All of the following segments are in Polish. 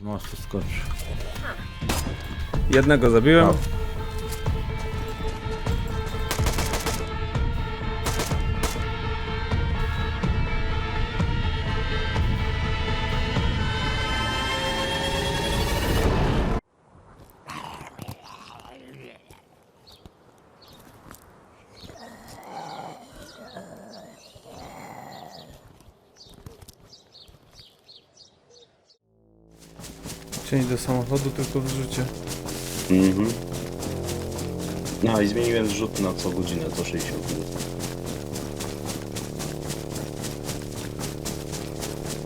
Most tu skoczy. Jednego zabiłem. No. Część do samochodu tylko wrzucie. Mhm. No i zmieniłem zrzut na co godzinę, co 60 minut.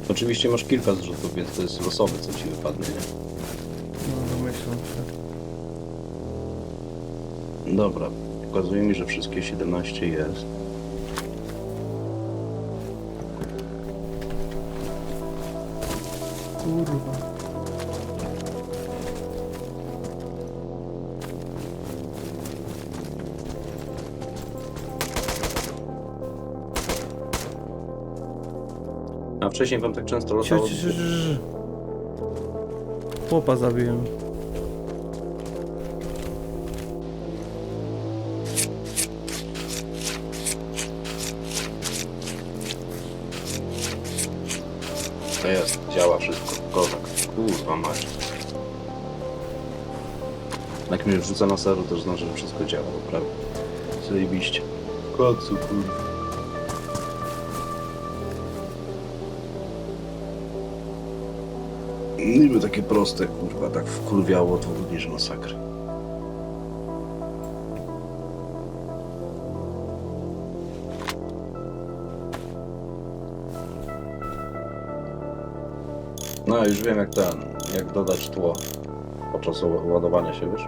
Oczywiście masz kilka zrzutów, więc to jest losowe, co ci wypadnie, nie? No domyślam się. Dobra, pokazuje mi, że wszystkie 17 jest. Kurwa. Wcześniej wam tak często Cio, cio, cio, cio, cio. Chłopa zabiłem. To jest, działa wszystko. Kozak. Kurwa mać. Jak mnie wrzuca na seru, to znaczy, że wszystko działa, prawda? Zajebiście. Kocu, kurwa. Niby takie proste, kurwa, tak wkurwiało dni, że masakra. No, już wiem jak ten, jak dodać tło podczas ła- ładowania się, wiesz?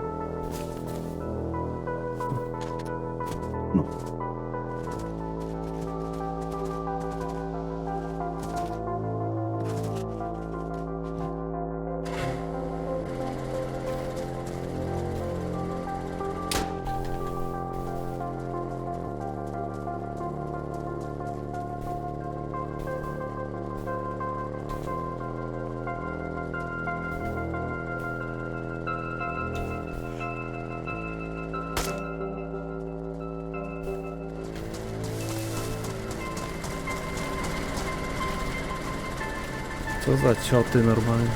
Co za cioty normalnie.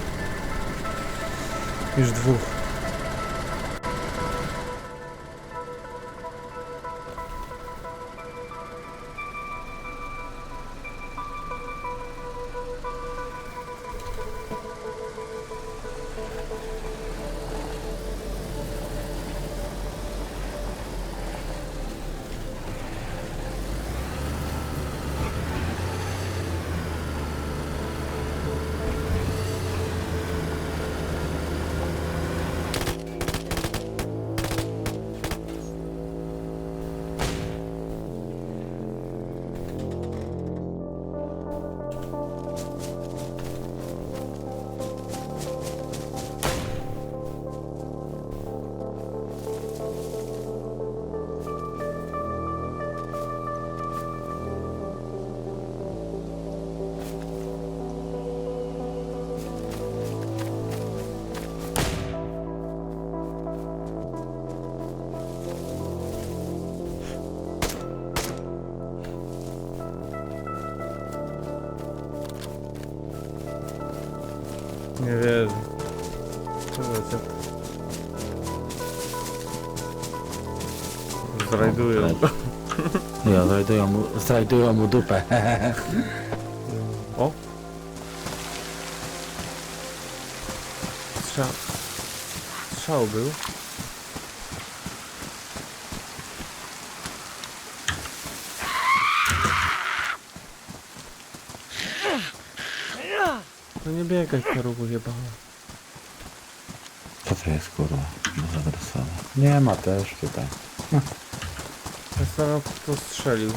Już dwóch. Nie wierzę. Cioty. Zrajdują. Ja znajdują mu, znajdują mu dupę. O! Strzał. Strzał był. No nie biegaj, parubu jebała. Co to jest kurwa? Może adresowa. Nie ma też tutaj. Zastanawiam kto strzelił.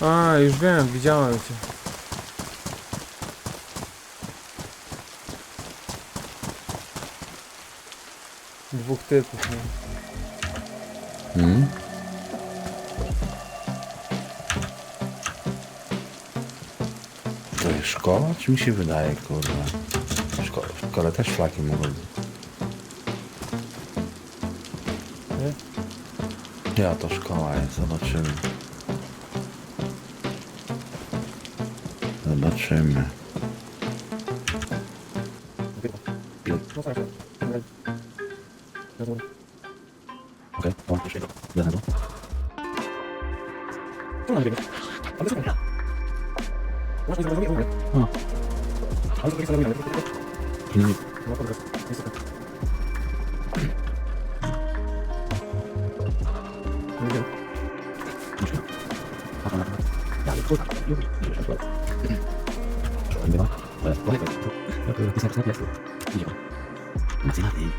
A, już wiem, widziałem cię. Dwóch typów, nie? Hmm? To jest szkoła? Czy mi się wydaje, kurwa? Szko w szkole też szlaki mogą być. Ja, to szkoła jest, zobaczymy. Zobaczymy. Okej, to jednego. Tu mam jednego. A bez tego. Masz mi zrozumieć, mówię. A. Ale to jest zrozumiałe. Nie. No, dobra. Jest tak. Nie wiem. Ja, ale kurwa, lubię. Nie ma. Ale, bo nie wiem. Ja to jest napisane, jest. Idziemy. Macie na tej.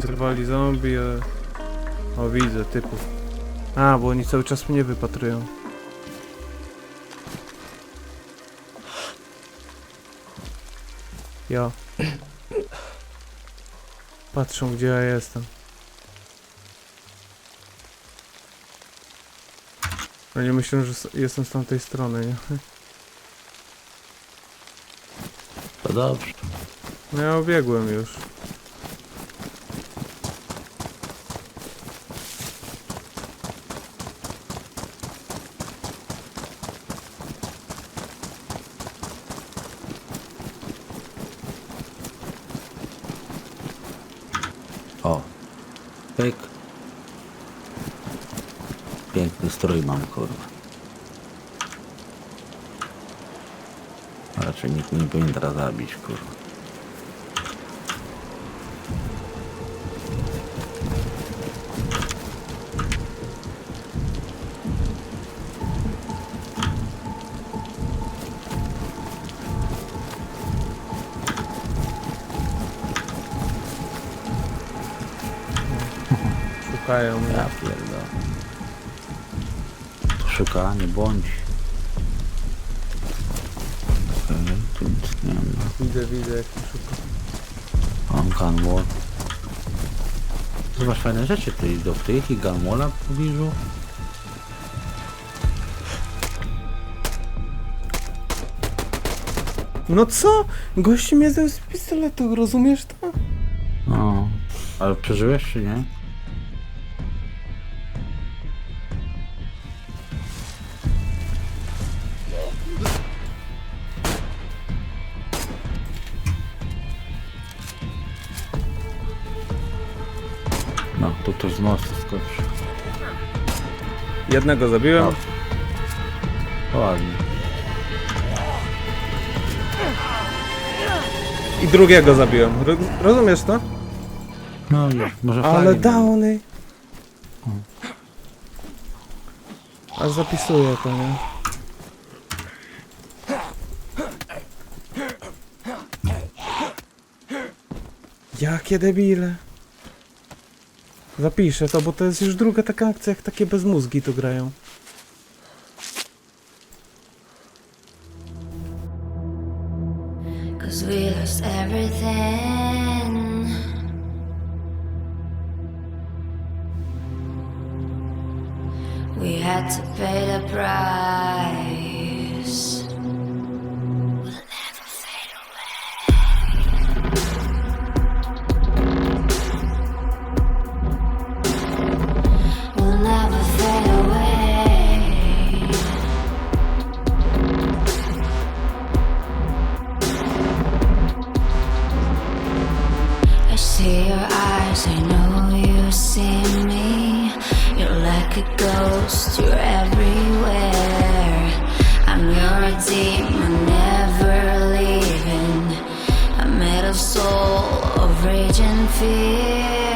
Trwali zombie, ale... O, widzę typów. A, bo oni cały czas mnie wypatrują. Ja. Patrzą, gdzie ja jestem. Oni myślą, że s- jestem z tamtej strony, nie? To dobrze. No ja obiegłem już. O. Pyk. Piękny strój mam, kurwa. Raczej nikt nie powinien teraz zabić, kurwa. Szukają mnie. Szuka, nie bądź. Okej, tu nic nie ma. Widzę, widzę jak mnie szuka. Mam gunwall. Zobacz fajne rzeczy, tu do tych i gunwalla w pobliżu. No co? Gości mnie zdał z pistoletu, rozumiesz to? No. Ale przeżyłeś czy nie? Mostu. Jednego zabiłem. O, Ładnie. I drugiego zabiłem. Ro rozumiesz to? No i może Ale flagi downy. Aż zapisuję to, nie? Jakie debile. Zapiszę to, bo to jest już druga taka akcja, jak takie bezmózgi tu grają. Cause we lost everything. We had to pay the price. Like a ghost, you're everywhere. I'm your demon, never leaving. A of soul of rage and fear.